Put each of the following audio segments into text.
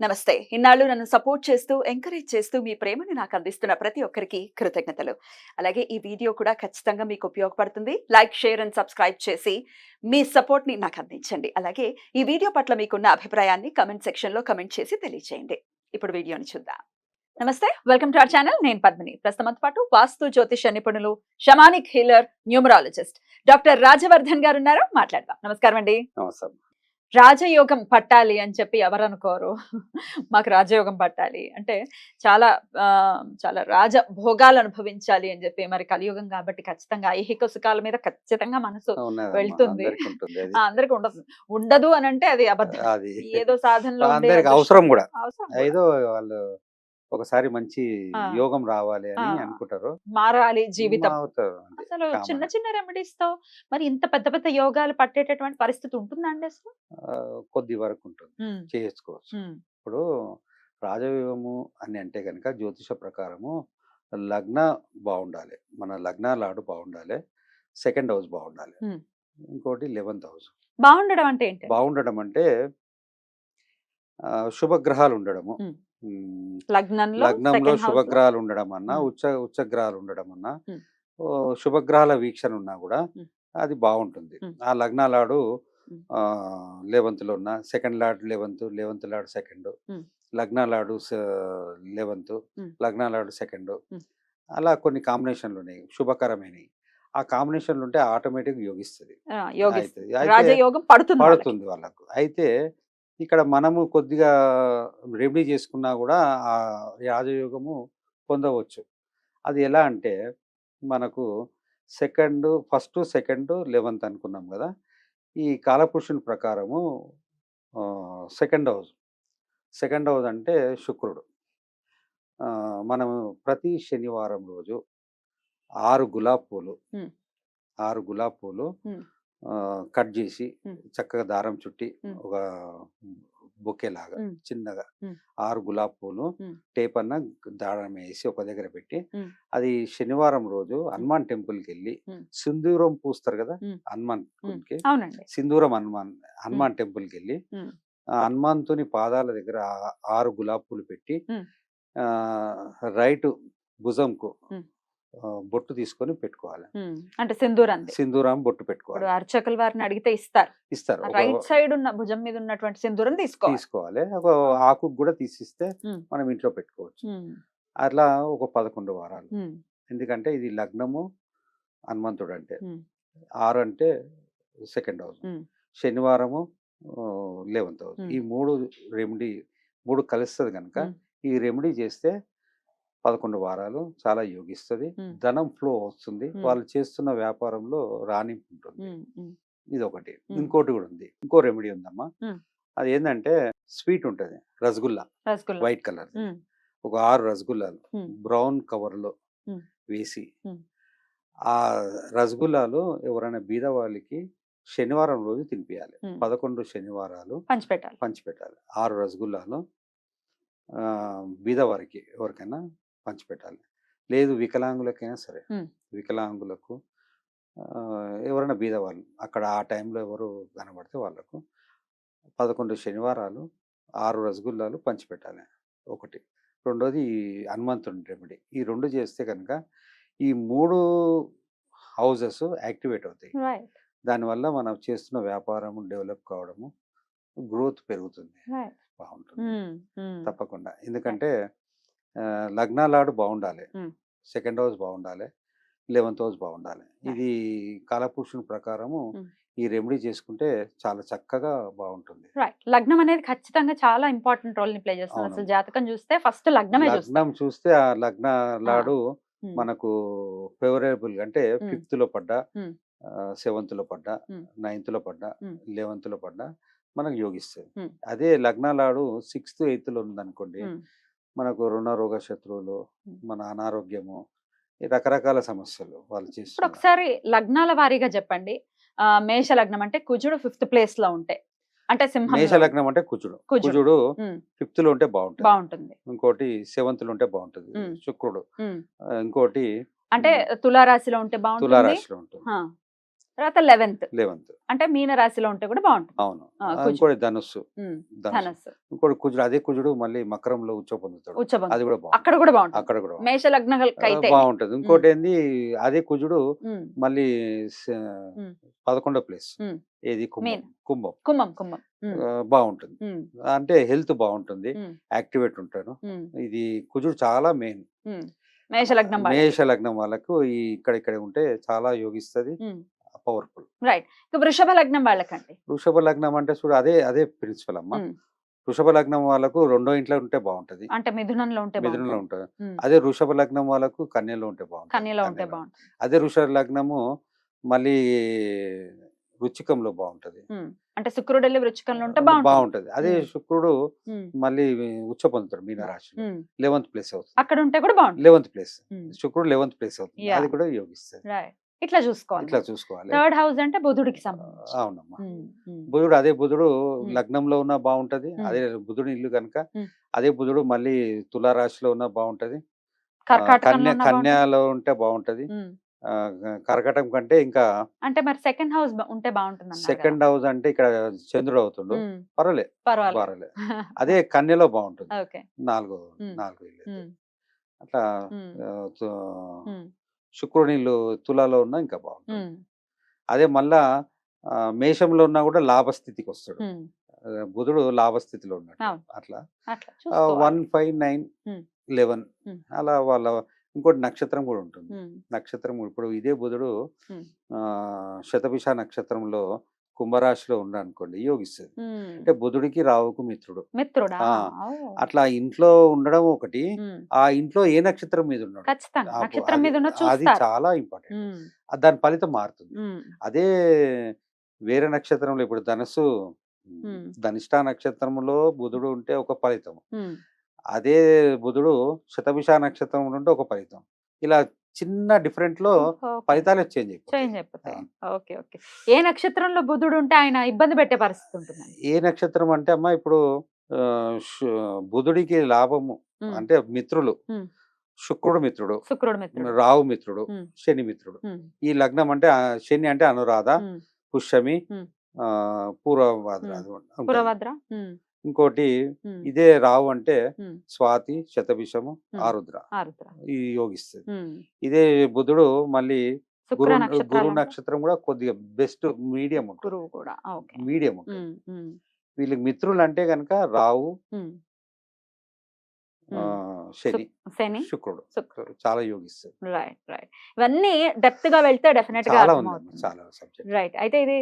నమస్తే. ఇన్నాళ్ళు నన్ను సపోర్ట్ చేస్తూ ఎంకరేజ్ చేస్తూ మీ ప్రేమను నాకు అందిస్తున్న ప్రతి ఒక్కరికి కృతజ్ఞతలు. అలాగే ఈ వీడియో కూడా ఖచ్చితంగా మీకు ఉపయోగపడుతుంది. లైక్ షేర్ అండ్ సబ్స్క్రైబ్ చేసి మీ సపోర్ట్ని నాకు అందించండి. అలాగే ఈ వీడియో పట్ల మీకున్న అభిప్రాయాన్ని కమెంట్ సెక్షన్లో కమెంట్ చేసి తెలియజేయండి ఇప్పుడు వీడియోని చూద్దాం. నమస్తే. Welcome to our channel. నేను పద్మిని. ప్రస్తుతంతో పాటు వాస్తు జ్యోతిష నిపుణులు shamanic healer numerologist doctor Rajavardhan garu ఉన్నారు మాట్లాడదాం. నమస్కారం అండి. నమస్కారం. రాజయోగం పట్టాలి అని చెప్పి ఎవరు అనుకోరు మాకు రాజయోగం పట్టాలి. అంటే చాలా ఆ, చాలా రాజ భోగాలు అనుభవించాలి అని చెప్పి మరి కలియుగం కాబట్టి ఖచ్చితంగా ఐహిక సుఖాల మీద ఖచ్చితంగా మనసు వెళ్తుంది. అందరికీ ఉండదు. ఉండదు అని అంటే అది అబద్ధం. ఏదో సాధనలో అవసరం కూడా. ఏదో వాళ్ళు ఒకసారి మంచి. యోగం రావాలి అని. అనుకుంటారు. మారాలి జీవితం. అసలు. చిన్న చిన్న రెమెడీస్తో మరి ఇంత పెద్ద పెద్ద యోగాలు పట్టేటటువంటి పరిస్థితి ఉంటుందా అండి అసలు? కొద్ది వరకు ఉంటుంది. చేసుకోవచ్చు. ఇప్పుడు రాజయోగము అని అంటే కనుక జ్యోతిష ప్రకారము లగ్న బాగుండాలి. మన లగ్నాలాడు బాగుండాలి. సెకండ్ హౌస్ బాగుండాలి. ఇంకోటి లెవెన్త్ హౌస్. బాగుండడం అంటే ఏంటి బాగుండడం అంటే శుభగ్రహాలు ఉండడము. లగ్నంలో? శుభగ్రహాలు ఉండడం అన్నా. ఉచ్చ ఉచ్చగ్రహాలు ఉండడం అన్నా శుభగ్రహాల వీక్షణ ఉన్నా కూడా. అది బాగుంటుంది. ఆ లగ్నాలాడు. లెవెంత్లో ఉన్న second lord eleventh eleventh lord second. లగ్నాలాడు eleventh. లగ్నాలాడు సెకండ్. అలా కొన్ని కాంబినేషన్లు ఉన్నాయి శుభకరమైనవి ఆ కాంబినేషన్లు ఉంటే ఆటోమేటిక్ యోగిస్తుంది. పడుతుంది వాళ్ళకు అయితే ఇక్కడ మనము కొద్దిగా రెమెడీ చేసుకున్నా కూడా ఆ రాజయోగము పొందవచ్చు. అది ఎలా అంటే మనకు సెకండ్ ఫస్ట్ సెకండ్ లెవెన్త్ అనుకున్నాం కదా! ఈ కాలపురుషుని ప్రకారము సెకండ్ హౌస్. సెకండ్ హౌస్ అంటే శుక్రుడు. ఆ, మనము ప్రతి శనివారం రోజు ఆరు గులాబ్ పూలు. ఆరు గులాబ్ పూలు కట్ చేసి. చక్కగా దారం చుట్టి. ఒక బొకే లాగా. చిన్నగా. ఆరు గులాబ్ పూలు. టేప్ అన్న దారం వేసి ఒక దగ్గర పెట్టి. అది శనివారం రోజు హనుమాన్ టెంపుల్కి వెళ్ళి. సింధూరం పూస్తారు కదా. హనుమాన్. కి సింధూరం హనుమాన్ హనుమాన్ టెంపుల్కి వెళ్ళి. ఆ హనుమాన్తోని పాదాల దగ్గర ఆరు గులాబ్ పూలు పెట్టి రైట్ భుజంకు బొట్టు తీసుకొని పెట్టుకోవాలి. అంటే సింధూరంది సింధూరం బొట్టు పెట్టుకోవాలి. అర్చకుల వారిని అడిగితే ఇస్తారు. ఇస్తారు. రైట్ సైడ్ ఉన్న భుజం మీద ఉన్నటువంటి సింధూరం తీసుకోవాలి. తీసుకోవాలి. ఒక ఆకు కూడా తీసిస్తే. మనం ఇంట్లో పెట్టుకోవచ్చు. అట్లా ఒక పదకొండు వారాలు. ఎందుకంటే ఇది లగ్నము హనుమంతుడు అంటే ఆరు అంటే సెకండ్ హౌస్. శనివారము లెవెన్త్ హౌస్. ఈ మూడు రెమెడీ మూడు కలుస్తుంది కనుక. ఈ రెమెడీ చేస్తే పదకొండు వారాలు చాలా యోగిస్తుంది. ధనం ఫ్లో వస్తుంది. వాళ్ళు చేస్తున్న వ్యాపారంలో రాణింపు ఉంటుంది ఇది ఒకటి. ఇంకోటి కూడా ఉంది ఇంకో రెమెడీ ఉందమ్మా. అది ఏంటంటే స్వీట్ ఉంటుంది రసగుల్లా రసగుల్లా వైట్ కలర్ ఒక ఆరు రసగుల్లాలు. బ్రౌన్ కవర్లో Hmm. వేసి. ఆ రసగుల్లాలు ఎవరైనా బీద వాళ్ళకి శనివారం రోజు తినిపించాలి. పదకొండు శనివారాలు పంచిపెట్టాలి పంచిపెట్టాలి ఆరు రసగుల్లాలు ఆ, బీద వారికి ఎవరికైనా పంచిపెట్టాలి. లేదు వికలాంగులకైనా సరే. వికలాంగులకు ఎవరైనా బీద వాళ్ళు అక్కడ ఆ టైంలో ఎవరు కనబడితే వాళ్ళకు పదకొండు శనివారాలు ఆరు రసగుల్లాలు పంచిపెట్టాలి ఒకటి. రెండోది ఈ హనుమంతుడి రెమెడీ. ఈ రెండు చేస్తే కనుక ఈ మూడు హౌజెస్ యాక్టివేట్ అవుతాయి. దానివల్ల మనం చేస్తున్న వ్యాపారం డెవలప్ కావడము గ్రోత్ పెరుగుతుంది. బాగుంటుంది. తప్పకుండా. ఎందుకంటే ఆ, లగ్నాలాడు బాగుండాలి. సెకండ్ హౌస్ బాగుండాలి లెవెన్త్ హౌస్ బాగుండాలి ఇది కాలపురుషుని ప్రకారము. ఈ రెమెడీ చేసుకుంటే చాలా చక్కగా బాగుంటుంది రైట్ లగ్నం అనేది ఖచ్చితంగా చాలా ఇంపార్టెంట్ రోల్ని ప్లే చేస్తుంది. అసలు జాతకం చూస్తే ఫస్ట్ లగ్నమే లగ్నం చూస్తే ఆ లగ్నాలాడు ఉమ్, మనకు ఫేవరబుల్ అంటే. ఫిఫ్త్లో పడ్డా. సెవెంత్లో పడ్డా. నైన్త్లో పడ్డా. లెవెన్త్లో పడ్డా మనకు యోగిస్తుంది. అదే లగ్నాలాడు సిక్స్త్ ఎయిత్లో ఉందనుకోండి ఉమ్, మనకు రుణ రోగ శత్రువులు. మన అనారోగ్యము ఈ రకరకాల సమస్యలు వాళ్ళు చేస్తున్నారు. ఒకసారి లగ్నాల వారీగా చెప్పండి. మేష లగ్నం అంటే కుజుడు ఫిఫ్త్ ప్లేస్లో ఉంటే అంటే సింహం మేష లగ్నం అంటే కుజుడు. కుజుడు. ఫిఫ్త్లో ఉంటే బాగుంటుంది. బాగుంటుంది. ఇంకోటి సెవెంత్లో ఉంటే బాగుంటుంది. శుక్రుడు. ఇంకోటి అంటే తులారాశిలో ఉంటే బాగుంటుంది. తులారాశిలో ఉంటుంది. తర్వాత లెవెన్త్. లెవెన్త్. అంటే మీన రాశిలో ఉంటే కూడా బాగుంటుంది. అవును. ఇంకోటి ధనుస్సు. ఇంకోటి కుజుడు. అదే కుజుడు మళ్ళీ మకరంలో ఉచ్చ పొందుతాడు. అది కూడా బాగుంటుంది. అక్కడ కూడా బాగుంటుంది. అక్కడ కూడా. మేష అయితే బాగుంటది. ఇంకోటి ఏంది? అదే కుజుడు మళ్ళీ. పదకొండో ప్లేస్. ఏది? కుంభం. కుంభం. కుంభం కుంభం. బాగుంటుంది. అంటే హెల్త్ బాగుంటుంది. యాక్టివేట్ ఉంటాను ఇది కుజుడు చాలా మెయిన్. మేష లగ్నం. మేష లగ్నం వాళ్ళకు ఈ ఇక్కడ ఇక్కడ ఉంటే చాలా యోగిస్తుంది. పవర్ఫుల్ ఇక వృషభ లగ్నం వాళ్ళకండి. వృషభ లగ్నం అంటే చూడు అదే అదే ప్రిన్సిపల్ అమ్మ. వృషభ లగ్నం వాళ్ళకు రెండో ఇంట్లో ఉంటే బాగుంటది. అంటే మిథునంలో ఉంటే మిథునంలో ఉంటుంది. అదే వృషభ లగ్నం వాళ్ళకు కన్యలో ఉంటే బాగుంటుంది. కన్యలో ఉంటే. బాగుంటుంది. అదే వృషభ లగ్నము మళ్ళీ రుచికంలో బాగుంటది. అంటే శుక్రుడు వెళ్ళి వృచ్చికంలో ఉంటే బాగుంటుంది. అదే. శుక్రుడు మళ్ళీ ఉచ్చ పొందుతాడు మీనరాశిలో. ఉమ్. లెవెంత్ ప్లేస్ అవుతుంది. అక్కడ ఉంటే కూడా బాగుంటుంది. Eleventh place. శుక్రుడు లెవెంత్ ప్లేస్ అవుతుంది. అది కూడా యోగిస్తుంది. ఇట్లా చూసుకోవాలి. ఇట్లా చూసుకోవాలి. థర్డ్ హౌస్ అంటే బుధుడికి సంబంధించి. అవునమ్మా. బుధుడు అదే బుధుడు. లగ్నంలో ఉన్నా బాగుంటది. అదే బుధుడు ఇల్లు కనుక. అదే బుధుడు మళ్ళీ తులారాశిలో ఉన్నా బాగుంటది కన్య. కన్యాలో ఉంటే బాగుంటది కర్కటం కంటే ఇంకా అంటే మరి సెకండ్ హౌస్ ఉంటే బాగుంటుంది సెకండ్ హౌస్ అంటే ఇక్కడ చంద్రుడు అవుతుండు. పర్వాలే పర్వాలేదు పర్వాలే. అదే కన్యలో బాగుంటుంది నాలుగో. నాలుగు ఇల్లు అట్లా ఇల్లు తులాలో ఉన్నా ఇంకా బాగుంటుంది. అదే మళ్ళా మేషంలో ఉన్నా కూడా లాభస్థితికి వస్తాడు బుధుడు లాభస్థితిలో ఉన్నాడు. అట్లా. One five nine. లెవెన్. అలా వాళ్ళ ఇంకోటి నక్షత్రం కూడా ఉంటుంది. నక్షత్రం ఇప్పుడు ఇదే బుధుడు శతభిష నక్షత్రంలో కుంభరాశిలో ఉన్నాడు అనుకోండి యోగిస్తుంది. అంటే బుధుడికి రావుకు మిత్రుడు. మిత్రుడా. అట్లా ఇంట్లో ఉండడం ఒకటి ఆ ఇంట్లో ఏ నక్షత్రం మీద ఉన్నాడు నక్షత్రం అది- చాలా ఇంపార్టెంట్. దాని ఫలితం మారుతుంది. అదే వేరే నక్షత్రంలో ఇప్పుడు ధనస్సు. ధనిష్ట నక్షత్రంలో బుధుడు ఉంటే ఒక ఫలితం. అదే బుధుడు శతభిష నక్షత్రంలో ఉంటే ఒక ఫలితం. ఇలా చిన్న డిఫరెంట్లో. ఫలితాలు చేంజ్ చేంజ్ అయిపోతాయి. Okay okay. ఏ నక్షత్రంలో బుధుడు ఉంటే ఆయన ఇబ్బంది పెట్టే పరిస్థితి ఉంటుంది ఏ నక్షత్రం అంటే అమ్మా ఇప్పుడు బుధుడికి లాభము అంటే మిత్రులు. శుక్రుడు మిత్రుడు. శుక్రుడు మిత్రుడు. రావు మిత్రుడు శని మిత్రుడు. ఈ లగ్నం అంటే శని అంటే అనురాధ. పుష్యమి. ఆ, పూర్వభాద్ర ఇంకోటి ఇదే రావు అంటే. స్వాతి శతభిషము. ఆరుద్ర ఈ యోగిస్తుంది. ఇదే బుధుడు మళ్ళీ గురు గురు నక్షత్రం కూడా కొద్దిగా బెస్ట్ మీడియం ఉంటుంది. మీడియం ఉంటుంది. వీళ్ళకి మిత్రులు అంటే కనుక రావు. శని శని శుక్రుడు. శుక్రుడు. చాలా యోగిస్తుంది రైట్ రైట్ ఇవన్నీ డెప్త్గా వెళ్తే డెఫినెట్గా చాలా సబ్జెక్ట్ రైట్ అయితే ఇది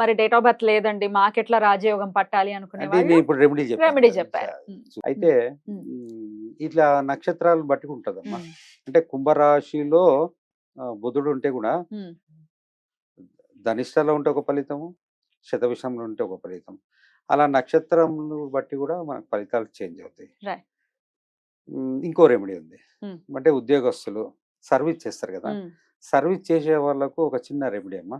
మరి డేట్ ఆఫ్ బర్త్ లేదండి. మాకెట్లా రాజయోగం పట్టాలి అనుకునే ఇప్పుడు రెమెడీ రెమెడీ. చెప్పారు. అయితే ఇట్లా నక్షత్రాలు బట్టి ఉంటదమ్మా. అంటే కుంభరాశిలో బుధుడు ఉంటే కూడా ధనిష్టలో ఉంటే ఒక ఫలితము శతవిషంలో ఉంటే ఒక ఫలితం. అలా నక్షత్రములు బట్టి కూడా మనకు ఫలితాలు చేంజ్ అవుతాయి. ఇంకో రెమెడీ ఉంది. అంటే ఉద్యోగస్తులు సర్వీస్ చేస్తారు కదా! సర్వీస్ చేసే వాళ్ళకు ఒక చిన్న రెమెడీ అమ్మా.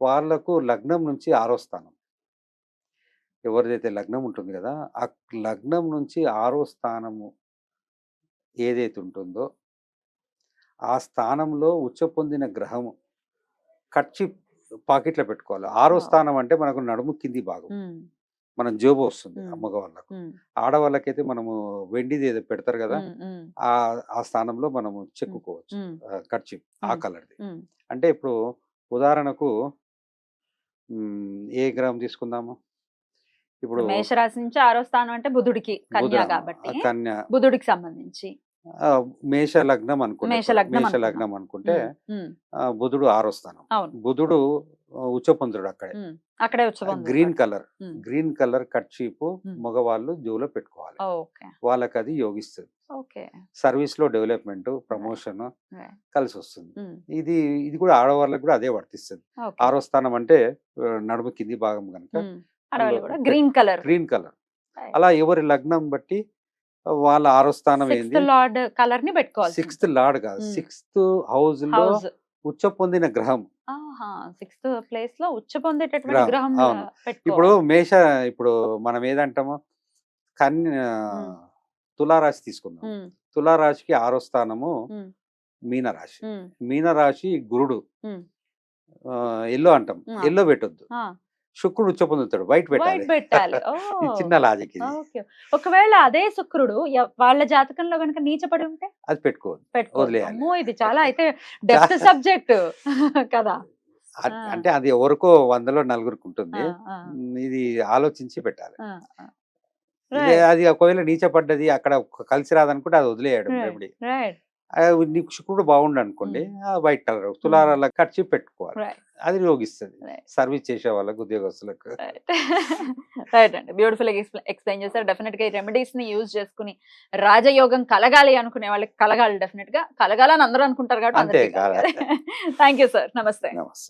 వాళ్ళకు లగ్నం నుంచి ఆరో స్థానం. ఎవరిదైతే లగ్నం ఉంటుంది కదా! ఆ లగ్నం నుంచి ఆరో స్థానము ఏదైతే ఉంటుందో ఆ స్థానంలో ఉచ్చ పొందిన గ్రహము కచ్చి పాకెట్లో పెట్టుకోవాలి. ఆరో. స్థానం అంటే మనకు నడుము కింది భాగం మనం జోబు వస్తుంది. మగవాళ్ళకు ఉమ్, ఆడవాళ్ళకైతే మనము వెండిది ఏదో పెడతారు కదా ఆ ఆ స్థానంలో మనము చెక్కుకోవచ్చు ఖర్చు ఆ. కలర్ది. అంటే ఇప్పుడు ఉదాహరణకు ఏ గ్రామం తీసుకుందాము? ఇప్పుడు మేషరాశి నుంచి ఆరో స్థానం అంటే బుధుడికి కన్యా కాబట్టి కన్య బుధుడికి సంబంధించి. మేష లగ్నం అనుకుంటే మేష లగ్నం అనుకుంటే బుధుడు ఆరో స్థానం. బుధుడు ఉచ్చపొందుడు అక్కడే. అక్కడే green colour. Green colour kerchief. మగవాళ్ళు జోలో పెట్టుకోవాలి. వాళ్ళకి అది యోగిస్తుంది. సర్వీస్లో డెవలప్మెంట్ ప్రమోషన్. కలిసి వస్తుంది ఇది ఇది కూడా ఆడవాళ్ళకి కూడా అదే వర్తిస్తుంది. ఆరో స్థానం అంటే నడుము కింది భాగం కనుక గ్రీన్ కలర్. Green colour. అలా ఎవరి లగ్నం బట్టి వాళ్ళ ఆరో స్థానం సిక్స్త్ ఏంది? లార్డ్ కలర్ని పెట్టుకోవాలి సిక్స్త్ లార్డ్ కాదు. సిక్స్త్ హౌస్లో ఉచ్చ పొందిన గ్రహం. సిక్స్త్ ప్లేస్లో ఉచ్చ పొందేటటువంటి గ్రహం, ఇప్పుడు మేష ఇప్పుడు మనం ఏదంటామో కన్య. తులారాశి తీసుకుందాం. తులారాశికి ఆరో స్థానము మీనరాశి. మీనరాశి గురుడు. ఎల్లో అంటాం. ఎల్లో పెట్టొద్దు. శుక్రుడు ఉచ్చ పొందుతాడు వైట్ వైట్ పెట్టాలి. చిన్న లాజిక్ ఇది. ఒకవేళ అదే శుక్రుడు వాళ్ళ జాతకంలో గనుక నీచపడి ఉంటే? అది పెట్టుకోవద్దు. పెట్టుకో వదిలేయాలి. ఇది చాలా అయితే డెప్త్ సబ్జెక్ట్ కదా. అంటే అది ఎవరికో వందలో నలుగురికి ఉంటుంది. ఇది ఆలోచించి పెట్టాలి. అది ఒకవేళ నీచ పడ్డది అక్కడ కలిసి రాదనుకుంటే అది వదిలేయడం. రెమెడీ నీకు శుక్రుడు బాగుండు అనుకోండి వైట్ కలర్ తులారాల ఖర్చు పెట్టుకోవాలి. అది యోగిస్తుంది. సర్వీస్ చేసే వాళ్ళకు ఉద్యోగస్తులకు. రైట్ అండి. బ్యూటిఫుల్ ఎక్స్ప్లెయిన్ చేశారు. డెఫినెట్గా ఈ రెమెడీస్ని యూజ్ చేసుకుని రాజయోగం కలగాలి అనుకునే వాళ్ళకి కలగాలి. డెఫినెట్గా కలగాలని అందరూ అనుకుంటారు కాబట్టి అంతే, థ్యాంక్ యూ సార్ నమస్తే. నమస్తే.